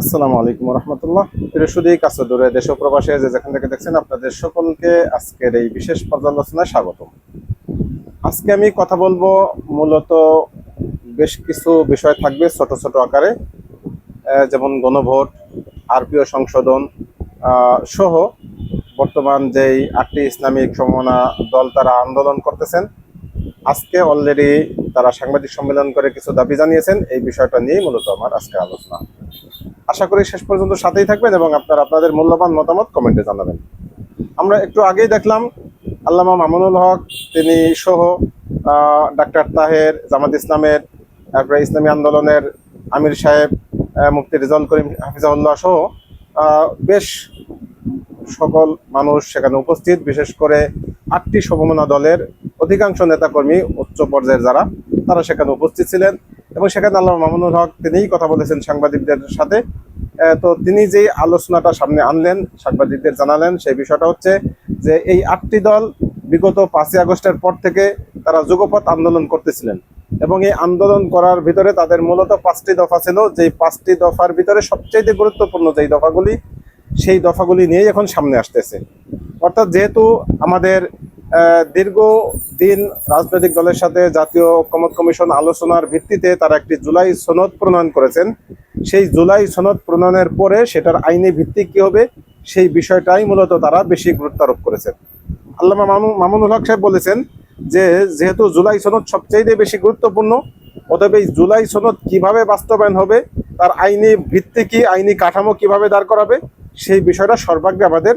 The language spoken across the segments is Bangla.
আসসালামু আলাইকুম রহমতুল্লাহ। প্রিয় সুদী, কাছে দূরে দেশ প্রবাসে যে যেখান থেকে দেখছেন আপনাদের সকলকে আজকের এই বিশেষ পর্যালোচনায় স্বাগতম। আজকে আমি কথা বলব মূলত বেশ কিছু বিষয় থাকবে ছোট ছোট আকারে যেমন গণভোট, আরপিও সংশোধন সহ বর্তমান যেই আটটি ইসলামিক সমমনা দল তারা আন্দোলন করতেছেন। আজকে অলরেডি তারা সাংবাদিক সম্মেলন করে কিছু দাবি জানিয়েছেন, এই বিষয়টা নিয়েই মূলত আমার আজকে আলোচনা। আশা করি শেষ পর্যন্ত সাথেই থাকবেন এবং আপনারা আপনাদের মূল্যবান মতামত কমেন্টে জানাবেন। আমরা একটু আগেই দেখলাম, আল্লামা মামুনুল হক, তিনি সহ ডাক্তার তাহের, জামাত ইসলামের, তারপরে ইসলামী আন্দোলনের আমির সাহেব মুফতি রিজাল করিম হাফিজাউল্লাহ সহ বেশ সকল মানুষ সেখানে উপস্থিত। বিশেষ করে আটটি সমমনা দলের অধিকাংশ নেতাকর্মী উচ্চ পর্যায়ের যারা, তারা সেখানে উপস্থিত ছিলেন এবং সেখানে আল্লাহ মামুনুল হক তিনিই কথা বলেছেন সাংবাদিকদের সাথে। তো তিনি যেই আলোচনাটা সামনে আনলেন, সাংবাদিকদের জানালেন, সেই বিষয়টা হচ্ছে যে এই আটটি দল বিগত পাঁচই আগস্টের পর থেকে তারা যুগপথ আন্দোলন করতেছিলেন এবং এই আন্দোলন করার ভিতরে তাদের মূলত পাঁচটি দফা ছিল। যেই পাঁচটি দফার ভিতরে সবচেয়ে গুরুত্বপূর্ণ যেই দফাগুলি, সেই দফাগুলি নিয়েই এখন সামনে আসতেছে। অর্থাৎ যেহেতু আমাদের দীর্ঘদিন রাজনৈতিক দলের সাথে জাতীয় ঐক্যমত কমিশন আলোচনার ভিত্তিতে তারা একটি জুলাই সনদ প্রণয়ন করেছেন। সেই জুলাই সনদ প্রণয়নের পরে সেটার আইনি ভিত্তি কি হবে, সেই বিষয়টাই মূলত তারা বেশি গুরুত্ব আরোপ করেছেন। আল্লামা মামু মামুনুল হক সাহেব বলেছেন যে, যেহেতু জুলাই সনদ সবচেয়ে বেশি গুরুত্বপূর্ণ, অতএব এই জুলাই সনদ কীভাবে বাস্তবায়ন হবে, তার আইনি ভিত্তি কি, আইনি কাঠামো কীভাবে দাঁড় করাবে, সেই বিষয়টা সর্বাগ্রে আমাদের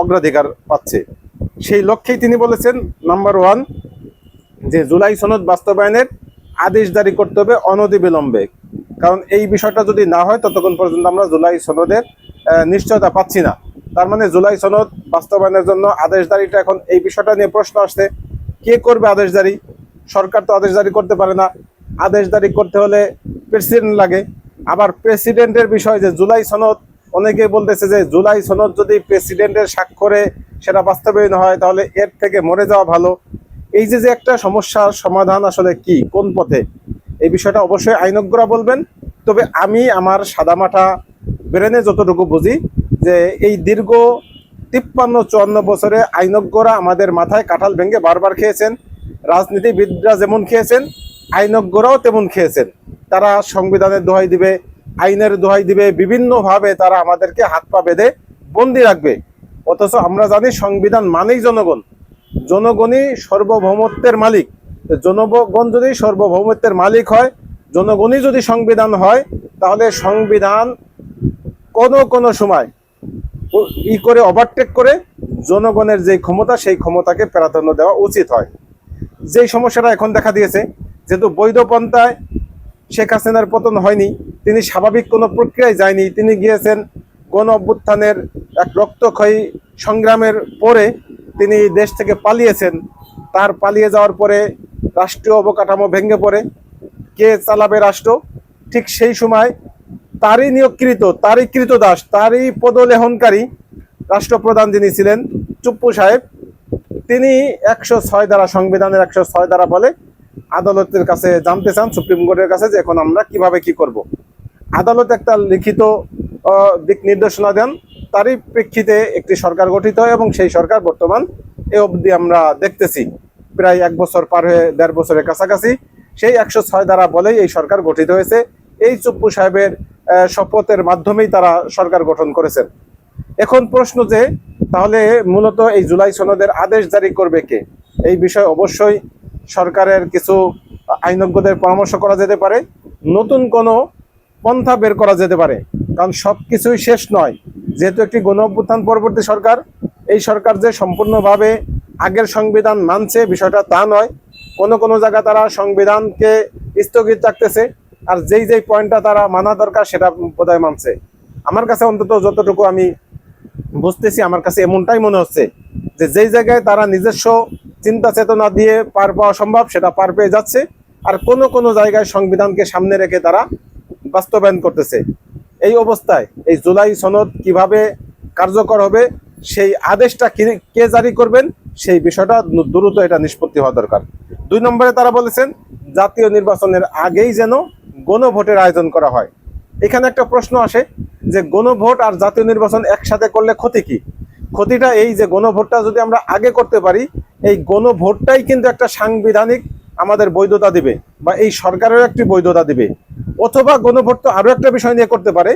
অগ্রাধিকার পাচ্ছে। সেই লক্ষ্যেই তিনি বলেছেন নাম্বার ওয়ান যে জুলাই সনদ বাস্তবায়নের আদেশ জারি করতে হবে অনতিবিলম্বে কারণ এই বিষয়টা যদি না হয়, ততক্ষণ পর্যন্ত আমরা জুলাই সনদের নিশ্চয়তা পাচ্ছি না। তার মানে জুলাই সনদ বাস্তবায়নের জন্য আদেশ জারিটা এখন এই বিষয়টা নিয়ে প্রশ্ন আসছে। কে করবে আদেশ জারি? সরকার তো আদেশ জারি করতে পারে না। আদেশ জারি করতে হলে প্রেসিডেন্ট লাগে। আবার প্রেসিডেন্টের বিষয় যে জুলাই সনদ অনেকে বলতেছে যে জুলাই সনদ যদি প্রেসিডেন্টের স্বাক্ষরে সেটা বাস্তবায়ন হয়, তাহলে এর থেকে মরে যাওয়া ভালো। এই যে যে একটা সমস্যার সমাধান আসলে কি, কোন পথে? এই বিষয়টা অবশ্যই আইনজ্ঞরা বলবেন। তবে আমি আমার সাদামাটা ব্রেনে যতটুকু বুঝি যে এই দীর্ঘ তিপ্পান্ন, চুয়ান্ন বছরে আইনজ্ঞরা আমাদের মাথায় কাঁঠাল ভেঙে বারবার খেয়েছেন। রাজনীতিবিদরা যেমন খেয়েছেন, আইনজ্ঞরাও তেমন খেয়েছেন। তারা সংবিধানের দোহাই দিবে আইনের দোহাই দিবে, বিভিন্নভাবে তারা আমাদেরকে হাত পা বেঁধে বন্দি রাখবে। অথচ আমরা জানি সংবিধান মানেই জনগণ। জনগণই সর্বভৌমত্বের মালিক। জনগণ যদি সর্বভৌমত্বের মালিক হয়, জনগণই যদি সংবিধান হয়, তাহলে সংবিধান কোনো কোনো সময় ই করে ওভারটেক করে জনগণের যে ক্ষমতা, সেই ক্ষমতাকে প্রাধান্য দেওয়া উচিত হয়। যেই সমস্যাটা এখন দেখা দিয়েছে, যেহেতু বৈধ পন্থায় শেখ হাসিনার পতন হয়নি, তিনি স্বাভাবিক কোনো প্রক্রিয়ায় যায়নি, তিনি গিয়েছেন গণ অভ্যুত্থানের এক রক্তক্ষয়ী সংগ্রামের পরে তিনি দেশ থেকে পালিয়েছেন। তার পালিয়ে যাওয়ার পরে রাষ্ট্রীয় অবকাঠামো ভেঙে পড়ে। কে চালাবে রাষ্ট্র? ঠিক সেই সময় তারই নিয়োগকৃত, তারই কৃতদাস তারই পদলেহনকারী রাষ্ট্রপ্রধান যিনি ছিলেন, চুপ্পু সাহেব, তিনি একশো ছয় দ্বারা সংবিধানের একশো ছয় দ্বারা বলে আদালতের কাছে জানতে চান, সুপ্রিম কোর্টের কাছে যে এখন আমরা কীভাবে কি করব। আদালত একটা লিখিত দিক নির্দেশনা দেন। তারই প্রেক্ষিতে একটি সরকার গঠিত হয় এবং সেই সরকার বর্তমান এ অবধি আমরা দেখতেছি। প্রায় এক বছর পার হয়ে দেড় বছরের কাছাকাছি। সেই একশো ছয় দ্বারা বলেই এই সরকার গঠিত হয়েছে। এই চুপ্পু সাহেবের শপথের মাধ্যমেই তারা সরকার গঠন করেছেন। এখন প্রশ্ন যে, তাহলে মূলত এই জুলাই সনদের আদেশ জারি করবে কে? এই বিষয়ে অবশ্যই সরকারের কিছু আইনজ্ঞদের পরামর্শ করা যেতে পারে, নতুন কোনো পন্থা বের করা যেতে পারে। কারণ সব কিছুই শেষ নয়। যেহেতু একটি গণ অভ্যুত্থান পরবর্তী সরকার, এই সরকার যে সম্পূর্ণভাবে আগের সংবিধান মানছে, বিষয়টা তা নয়। কোনো কোনো জায়গা তারা সংবিধানকে স্থগিত রাখতেছে, আর যেই যেই পয়েন্টটা তারা মানা দরকার, সেটা বোধহয় মানছে। আমার কাছে অন্তত যতটুকু আমি বুঝতেছি, আমার কাছে এমনটাই মনে হচ্ছে যে যেই জায়গায় তারা নিজস্ব চিন্তা চেতনা দিয়ে পার পাওয়া সম্ভব, সেটা পার পেয়ে যাচ্ছে। আর কোনো কোনো জায়গায় সংবিধানকে সামনে রেখে তারা বাস্তবায়ন করতেছে। এই অবস্থায় এই জুলাই সনদ কীভাবে কার্যকর হবে, সেই আদেশটা কি- জারি করবেন, সেই বিষয়টা দ্রুত এটা নিষ্পত্তি হওয়া দরকার। দুই নম্বরে তারা বলেছেন, জাতীয় নির্বাচনের আগেই যেন গণভোটের আয়োজন করা হয়। এখানে একটা প্রশ্ন আসে যে গণভোট আর জাতীয় নির্বাচন একসাথে করলে ক্ষতি কি? ক্ষতিটা এই যে গণভোটটা যদি আমরা আগে করতে পারি, এই গণভোটটাই কিন্তু একটা সাংবিধানিক আমাদের বৈধতা দিবে বা এই সরকারের একটি বৈধতা দিবে। অথবা গণভোট তো আরও একটা বিষয় নিয়ে করতে পারে,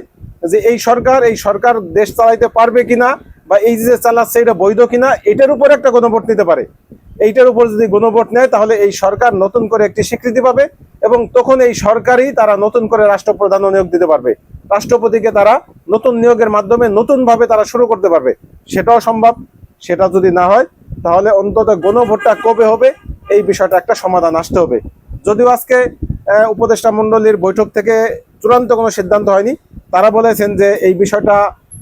যে এই সরকার এই সরকার দেশ চালাইতে পারবে কিনা বা এই যে চালাচ্ছে এটা বৈধ কিনা, এটার উপর একটা গণভোট নিতে পারে। এইটার উপর যদি গণভোট নেয়, তাহলে এই সরকার নতুন করে একটি স্বীকৃতি পাবে এবং তখন এই সরকারই তারা নতুন করে রাষ্ট্রপ্রধানও নিয়োগ দিতে পারবে। রাষ্ট্রপতিকে তারা নতুন নিয়োগের মাধ্যমে নতুন ভাবে তারা শুরু করতে পারবে। সেটাও সম্ভব। সেটা যদি না হয়, তাহলে অন্তত গণভোটটা কবে হবে, এই বিষয়টা একটা সমাধান আসতে হবে। যদিও আজকে উপদেষ্টা মণ্ডলীর বৈঠক থেকে চূড়ান্ত কোনো সিদ্ধান্ত হয়নি। তারা বলেছেন যে এই বিষয়টা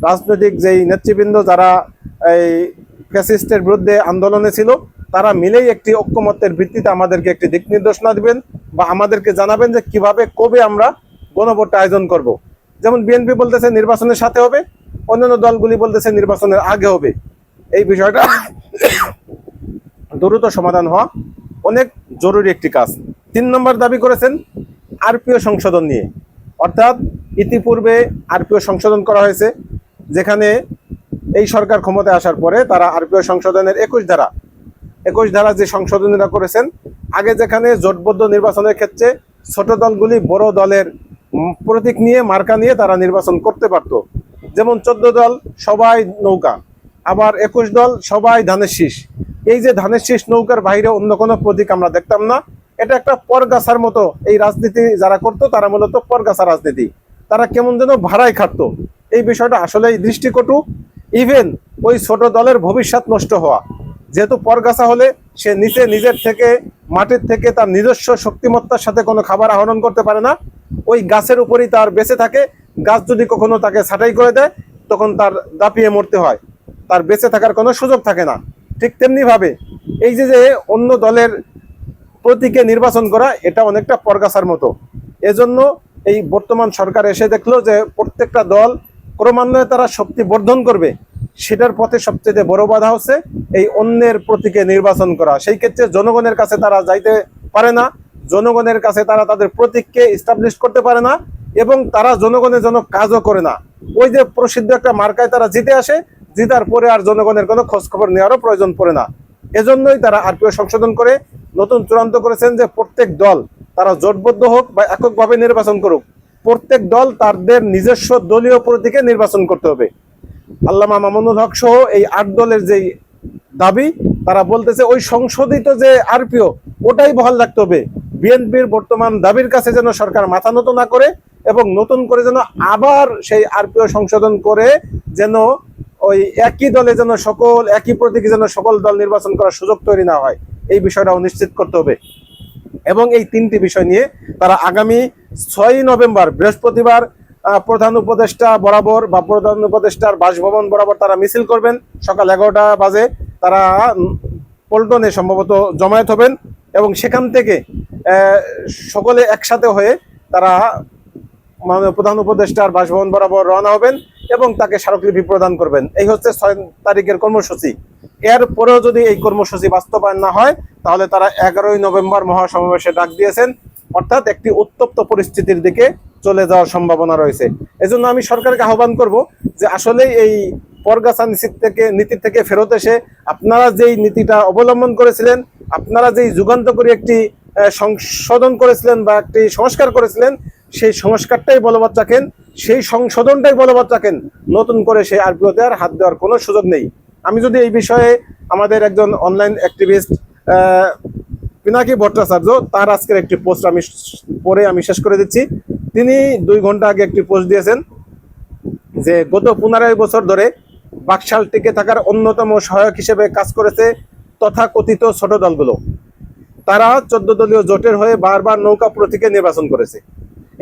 রাজনৈতিক যেই নেতৃবৃন্দ যারা এই ফ্যাসিস্টের বিরুদ্ধে আন্দোলনে ছিল তারা মিলেই একটি ঐক্যমত্যের ভিত্তিতে আমাদেরকে একটি দিক নির্দেশনা দিবেন বা আমাদেরকে জানাবেন যে কীভাবে, কবে আমরা গণভোটটা আয়োজন করব। যেমন বিএনপি বলতেছে নির্বাচনের সাথে হবে, অন্যান্য দলগুলি বলতেছে নির্বাচনের আগে হবে। এই বিষয়টা দ্রুত সমাধান হওয়া অনেক জরুরি একটি কাজ। তিন নম্বর দাবি করেছেন আরপিও সংশোধন নিয়ে। অর্থাৎ ইতিপূর্বে আরপিও সংশোধন করা হয়েছে, যেখানে এই সরকার ক্ষমতায় আসার পরে তারা আরপিও সংশোধনের একুশ ধারা একুশ ধারা যে সংশোধনীরা করেছেন, আগে যেখানে জোটবদ্ধ নির্বাচনের ক্ষেত্রে ছোট দলগুলি বড় দলের প্রতীক নিয়ে মার্কা নিয়ে তারা নির্বাচন করতে পারত। যেমন চোদ্দ দল সবাই নৌকা, আবার একুশ দল সবাই ধানের শীষ। এই যে ধানের শীষ নৌকার বাইরে অন্য কোনো প্রতীক আমরা দেখতাম না। এটা একটা পরগাছার মতো এই রাজনীতি যারা করতো, তারা মূলত পরগাছা রাজনীতি। তারা কেমন যেন ভাড়ায় খাটতো। এই বিষয়টা আসলেই দৃষ্টিকটু। ইভেন ওই ছোট দলের ভবিষ্যৎ নষ্ট হওয়া। যেহেতু পরগাছা হলে সে নিচে নিজের থেকে, মাটির থেকে তার নিজস্ব শক্তিমত্তার সাথে কোনো খাবার আহরণ করতে পারে না। ওই গাছের উপরই তার বেঁচে থাকে। গাছ যদি কখনো তাকে ছাঁটাই করে দেয়, তখন তার দাপিয়ে মরতে হয়। তার বেঁচে থাকার কোনো সুযোগ থাকে না। ঠিক তেমনি ভাবে এই যে যে অন্য দলের প্রতীকে নির্বাচন করা, এটা অনেকটা পরগাছার মতো। এজন্য এই বর্তমান সরকার এসে দেখল যে প্রত্যেকটা দল ক্রমান্বয়ে তারা শক্তি বর্ধন করবে। সেটার পথে সবচেয়ে বড় বাধা হচ্ছে এই অন্যের প্রতীকে নির্বাচন করা। সেই ক্ষেত্রে জনগণের কাছে তারা যাইতে পারে না, জনগণের কাছে তারা তাদের প্রতীককে ইস্টাবলিশ করতে পারে না এবং তারা জনগণের জন্য কাজও করে না। ওই যে প্রসিদ্ধ একটা মার্কায় তারা জিতে আসে, জিতার পরে আর জনগণের কোনো খোঁজ খবর নেওয়ারও প্রয়োজন পড়ে না। এজন্যই তারা আরপিও সংশোধন করে, নতুন চূড়ান্ত করেছেন যে প্রত্যেক দল তারা জোটবদ্ধ হোক বা এককভাবে নির্বাচন করুক, প্রত্যেক দল তাদের নিজস্ব দলীয় প্রতীকে নির্বাচন করতে হবে। আল্লামা মামুনুল হক সহ এই আট দলের যেই দাবি, তারা বলতেছে ওই সংশোধিত যে আরপিও, ওটাই বহাল রাখতে হবে। বিএনপির বর্তমান দাবির কাছে যেন সরকার মাথা নত না করে এবং নতুন করে যেন আবার সেই আরপিও সংশোধন করে, যেন ওই একই দলে যেন সকল, একই প্রতীকে যেন সকল দল নির্বাচন করার সুযোগ তৈরি না হয়। এই বিষয়টাও নিশ্চিত করতে হবে। এবং এই তিনটি বিষয় নিয়ে তারা আগামী ছয়ই নভেম্বর, বৃহস্পতিবার প্রধান উপদেষ্টা বরাবর বা প্রধান উপদেষ্টার বাসভবন বরাবর তারা মিছিল করবেন। সকাল এগারোটা বাজে তারা পল্টনে সম্ভবত জমায়েত হবেন এবং সেখান থেকে সকলে একসাথে হয়ে তারা মাননীয় প্রধান উপদেষ্টার বাসভবন বরাবর রওনা হবেন এবং তাকে স্মারকলিপি প্রদান করবেন। এই হচ্ছে ছয় তারিখের কর্মসূচি। এর পরেও যদি এই কর্মসূচি বাস্তবায়ন না হয়, তাহলে তারা এগারোই নভেম্বর মহাসমাবেশে ডাক দিয়েছেন। অর্থাৎ একটি উত্তপ্ত পরিস্থিতির দিকে চলে যাওয়ার সম্ভাবনা রয়েছে। এজন্য আমি সরকারকে আহ্বান করব যে আসলে এই পরগাছা নীতি থেকে নীতি থেকে ফেরত এসে আপনারা যেই নীতিটা অবলম্বন করেছিলেন, আপনারা যেই যুগান্তকারী একটি সংশোধন করেছিলেন বা একটি সংস্কার করেছিলেন, সেই সংস্কারটাই বলবৎ রাখেন। সেই সংশোধনটাই বলবৎ রাখেন। নতুন করে সেই আরপিওতে আর হাত দেওয়ার কোনো সুযোগ নেই। আমি যদি এই বিষয়ে আমাদের একজন অনলাইন অ্যাক্টিভিস্ট পিনাকি ভট্টাচার্য, তার আজকের একটি পোস্ট আমি পরে আমি শেষ করে দিচ্ছি। তিনি দুই ঘণ্টা আগে একটি পোস্ট দিয়েছেন যে, গত পনেরোই বছর ধরে বাকশাল টিকে থাকার অন্যতম সহায়ক হিসেবে কাজ করেছে তথাকথিত ছোট দলগুলো। তারা চোদ্দ দলীয় জোটের হয়ে বারবার নৌকা প্রতীকে নির্বাচন করেছে।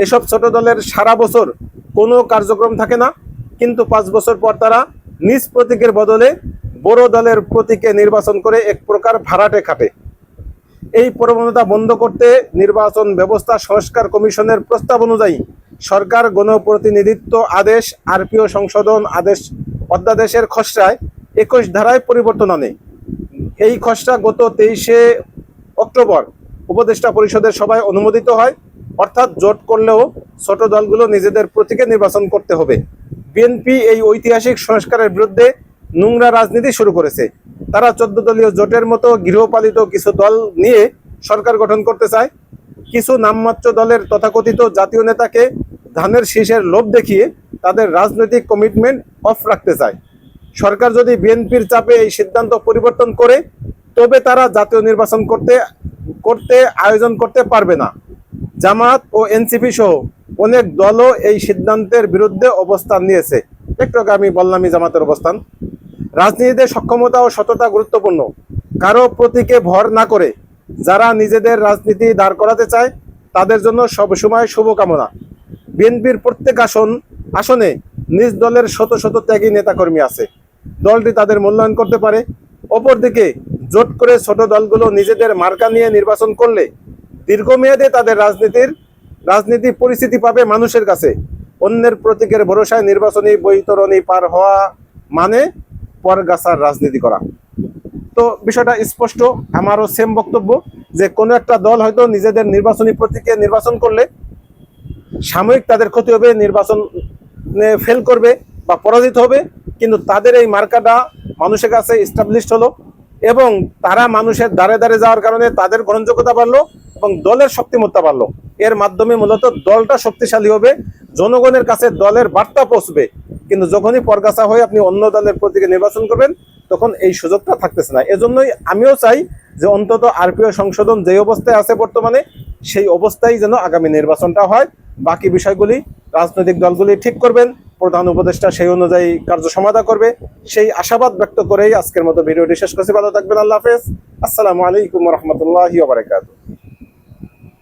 এসব ছোট দলের সারা বছর কোনো কার্যক্রম থাকে না, কিন্তু পাঁচ বছর পর তারা নিজ প্রতীকের বদলে বড় দলের প্রতীকে নির্বাচন করে এক প্রকার ভাড়াটে খাটে। এই প্রবণতা বন্ধ করতে নির্বাচন ব্যবস্থা সংস্কার কমিশনের প্রস্তাব অনুযায়ী সরকার গণপ্রতিনিধিত্ব আদেশ, আরপিও সংশোধন আদেশ অধ্যাদেশের খসড়ায় একুশ ধারায় পরিবর্তন আনে। এই খসড়া গত তেইশে অক্টোবর উপদেষ্টা পরিষদের সভায় অনুমোদিত হয়। অর্থাৎ জোট করলেও ছোট দলগুলো নিজেদের প্রতীকে নির্বাচন করতে হবে। বিএনপি এই ঐতিহাসিক সংস্কারের বিরুদ্ধে নোংরা রাজনীতি শুরু করেছে। তারা চোদ্দ দলীয় জোটের মতো গৃহপালিত কিছু দল নিয়ে সরকার গঠন করতে চায়। কিছু নামমাত্র দলের তথাকথিত জাতীয় নেতাকে ধানের শীষের লোভ দেখিয়ে তাদের রাজনৈতিক কমিটমেন্ট অফ রাখতে চায়। সরকার যদি বিএনপির চাপে এই সিদ্ধান্ত পরিবর্তন করে, তবে তারা জাতীয় নির্বাচন করতে করতে, আয়োজন করতে পারবে না। জামাত ও এনসিপি সহ অনেক দলও এই সিদ্ধান্তের বিরুদ্ধে অবস্থান নিয়েছে। একটু আগে আমি বললামই জামাতের অবস্থান। রাজনীতিতে সক্ষমতা ও সততা গুরুত্বপূর্ণ। কারও প্রতীকে ভর না করে যারা নিজেদের রাজনীতি দাঁড় করাতে চায়, তাদের জন্য সবসময় শুভকামনা। বিএনপির প্রত্যেক আসন, আসনে নিজ দলের শত শত ত্যাগী নেতাকর্মী আছে। দলটি তাদের মূল্যায়ন করতে পারে। অপরদিকে জোট করে ছোট দলগুলো নিজেদের মার্কা নিয়ে নির্বাচন করলে দীর্ঘমেয়াদে তাদের রাজনীতির, রাজনীতি পরিস্থিতি পাবে মানুষের কাছে। অন্যের প্রতীকের ভরসায় নির্বাচনী বৈতরণী পার হওয়া মানে পরগাছার রাজনীতি করা। তো বিষয়টা স্পষ্ট, আমারও সেম বক্তব্য যে কোনো একটা দল হয়তো নিজেদের নির্বাচনী প্রতীকে নির্বাচন করলে সাময়িক তাদের ক্ষতি হবে, নির্বাচন ফেল করবে বা পরাজিত হবে, কিন্তু তাদের এই মার্কাটা মানুষের কাছে স্টাবলিশড হলো এবং তারা মানুষের দ্বারে দ্বারে যাওয়ার কারণে তাদের গ্রহণযোগ্যতা বাড়লো এবং দলের শক্তিমত্তা বাড়লো। এর মাধ্যমে মূলত দলটা শক্তিশালী হবে, জনগণের কাছে দলের বার্তা পৌঁছবে। কিন্তু যখনই পরগাছা হয়ে আপনি অন্য দলের প্রতীকে নির্বাচন করবেন, তখন এই সুযোগটা থাকতেছে না। এজন্যই আমিও চাই যে অন্তত আরপিও সংশোধন যে অবস্থায় আছে বর্তমানে, সেই অবস্থায় যেন আগামী নির্বাচনটা হয়। বাকি বিষয়গুলি রাজনৈতিক দলগুলি ঠিক করবেন, প্রধান উপদেষ্টা সেই অনুযায়ী কার্য সমাধা করবে। সেই আশাবাদ ব্যক্ত করেই আজকের মতো ভিডিওটি শেষ করছি। ভালো থাকবেন, আল্লাহ হাফেজ। আসসালামু আলাইকুম রহমতুল্লাহ বারাকাতুহ।